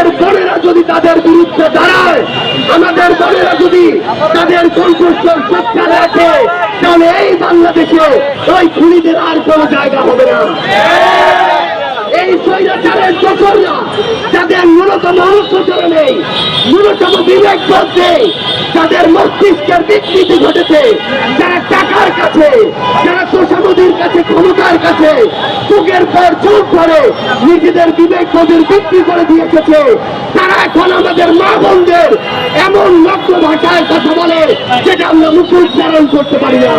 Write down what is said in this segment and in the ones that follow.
আমাদের বোনেরা যদি তাদের বিরুদ্ধে দাঁড়ায়, আমাদের বোনেরা যদি তাদের কণ্ঠস্বর সত্তা রাখে তাহলে এই বাংলাদেশে ওই খুনিদের আর কোনো জায়গা হবে না। এই যাদের নেই বিবেক যাদের মস্তিষ্কের বিকৃতি ঘটেছে, যারা টাকার কাছে, যারা তোষামদির কাছে, ক্ষমতার কাছে যুগের পর যুগ ধরে নিজেদের বিবেক বোধের বিক্রি করে দিয়ে এসেছে। তারা এখন আমাদের মা বোনদের এমন নগ্ন ভাষায় কথা বলে, যেটা আমরা মুখ উচ্চারণ করতে পারি না।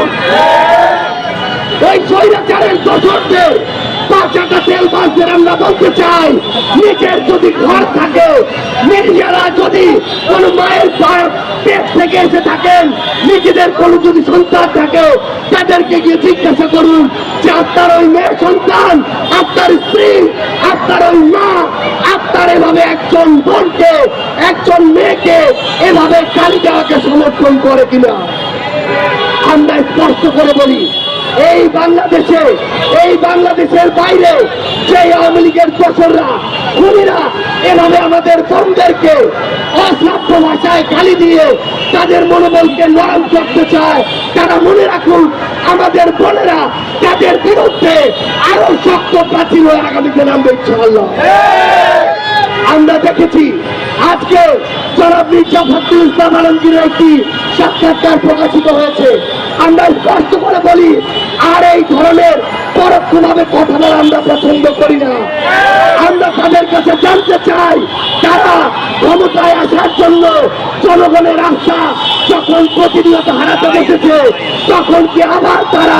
ওই স্বৈরাচারের দোষরদের পাঁচাটা তেল বাসদের আমরা বলতে চাই, নিজের যদি ঘর থাকে, নিজেরা যদি কোন মায়ের পেট থেকে এসে থাকেন, নিজেদের কোন যদি সন্তান থাকে, তাদেরকে গিয়ে জিজ্ঞাসা করুন যে আপনার ওই মেয়ের সন্তান আপনার স্ত্রী, আপনার ওই মা, আপনার এভাবে একজন বোনকে, একজন মেয়েকে এভাবে কালী দেওয়াকে সমর্থন করে কিনা? আমরা স্পষ্ট করে বলি, এই বাংলাদেশে, এই বাংলাদেশের বাইরে যে আওয়ামী লীগের দোসররা, খুনিরা এভাবে আমাদের বোনদেরকে অশ্রাব্য ভাষায় গালি দিয়ে তাদের মনোবলকে নরম করতে চায়, তারা মনে রাখুন আমাদের বিরুদ্ধে আরও শক্ত প্রাচীর হয়ে আগামীতে নামবে ইনশাআল্লাহ। আমরা দেখেছি আজকে জনাব মির্জা ফখরুল ইসলাম আলমগীরের একটি সাক্ষাৎকার প্রকাশিত হয়েছে। আমরা স্পষ্ট করে বলি, আর এই ধরনের পরোক্ষভাবে কথা বলা আমরা পছন্দ করি না। আমরা তাদের কাছে জানতে চাই, তারা ক্ষমতায় আসার জন্য জনগণের আশা যখন প্রতিনিয়ত হারাতে বসেছে, তখন কি আবার তারা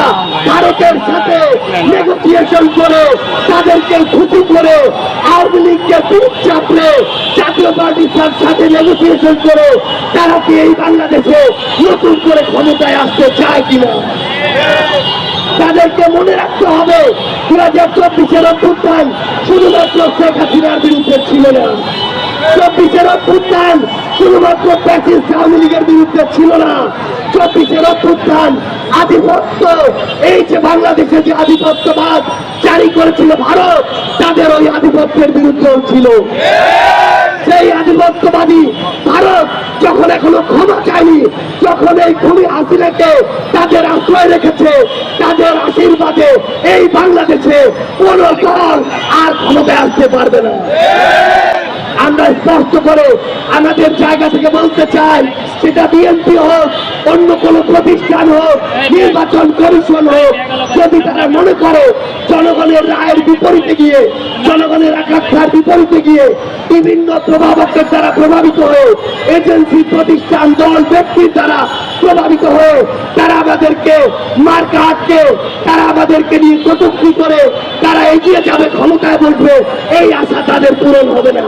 ভারতের সাথে নেগোসিয়েশন করে, তাদেরকে খুশি করে, আওয়ামী লীগকে পিঠ চাপড়ে জাতীয় পার্টির সাথে নেগোসিয়েশন করে, তারা কি এই বাংলাদেশে নতুন করে ক্ষমতায় আসতে চায় কিনা? তাদেরকে মনে রাখতে হবে দু হাজার চব্বিশের অভ্যুত্থান শুধুমাত্র শেখ হাসিনার বিরুদ্ধে ছিল না। চব্বিশের শুধুমাত্র প্যাসিস্ট আওয়ামী ছিল না। চব্বিশের অভ্যুত্থান আধিপত্য, এই যে বাংলাদেশে যে আধিপত্যবাদ জারি করেছিল ভারত, তাদের ওই আধিপত্যের বিরুদ্ধেও ছিল। সেই আধিপত্যবাদী ভারত যখন এখনও ক্ষমা চায়নি, যখন এই খুনি হাসিনাকে তাদের আশ্রয় রেখেছে, তাদের আশীর্বাদে এই বাংলাদেশে কোন দল আর ক্ষমতায় আসতে পারবে না। আমরা স্পষ্ট করে, আমাদের জায়গা থেকে বলতে চাই, সেটা বিএনপি হোক, অন্য কোন প্রতিষ্ঠান হোক, নির্বাচন কমিশন হোক, যদি তারা মনে করে জনগণের রায়ের বিপরীতে গিয়ে, জনগণের আকাঙ্ক্ষার বিপরীতে গিয়ে বিভিন্ন প্রভাবকের দ্বারা প্রভাবিত হয়ে এজেন্সি, প্রতিষ্ঠান, দল, ব্যক্তির দ্বারা প্রভাবিত হয়ে তারা আমাদেরকে মার্কা আটকে, তারা আমাদেরকে নিয়ে কটুক্তি করে, তারা এগিয়ে যাবে, ক্ষমতায় বসবে, এই আশা তাদের পূরণ হবে না।